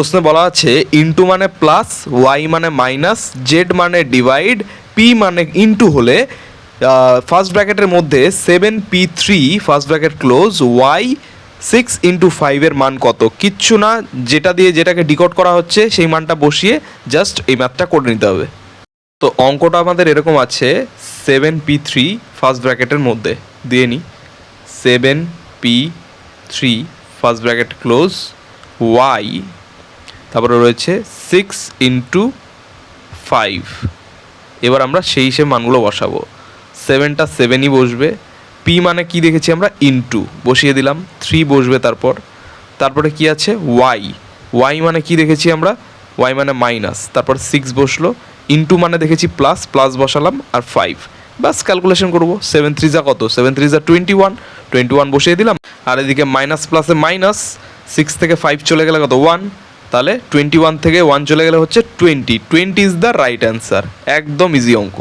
প্রশ্নে বলা আছে ইনটু মানে প্লাস ওয়াই মানে মাইনাস জেড মানে ডিভাইড পি মানে ইনটু হলে ফার্স্ট ব্র্যাকেটের মধ্যে seven P three first bracket close Y six into ফাইভের মান কত? কিচ্ছু না, যেটা দিয়ে যেটাকে ডিকোড করা হচ্ছে, সেই মানটা বসিয়ে জাস্ট এই ম্যাথটা করে নিতে হবে। তো অঙ্কটা আমাদের এরকম আছে সেভেন পি থ্রি ফার্স্ট ব্র্যাকেটের মধ্যে, দিয়ে নিই seven P three first bracket close Y তারপরে রয়েছে সিক্স ইন্টু ফাইভ এবার আমরা সেই সে মানগুলো বসাবো। সেভেনটা সেভেনই বসবে। পি মানে কি দেখেছি আমরা? ইনটু বসিয়ে দিলাম। থ্রি বসবে তারপর। তারপরে কি আছে? ওয়াই ওয়াই মানে কি দেখেছি আমরা? ওয়াই মানে মাইনাস তারপর সিক্স বসল। ইনটু মানে দেখেছি প্লাস প্লাস বসালাম আর ফাইভ বাস ক্যালকুলেশন করব। সেভেন থ্রি যা কত? সেভেন থ্রি যা টোয়েন্টি ওয়ান টোয়েন্টি ওয়ান বসিয়ে দিলাম। আর এদিকে মাইনাস প্লাসে মাইনাস সিক্স থেকে ফাইভ চলে গেলে কত? ওয়ান তাহলে টোয়েন্টি ওয়ান থেকে ওয়ান চলে গেলে হচ্ছে twenty twenty is the right answer একদম ইজি অঙ্ক।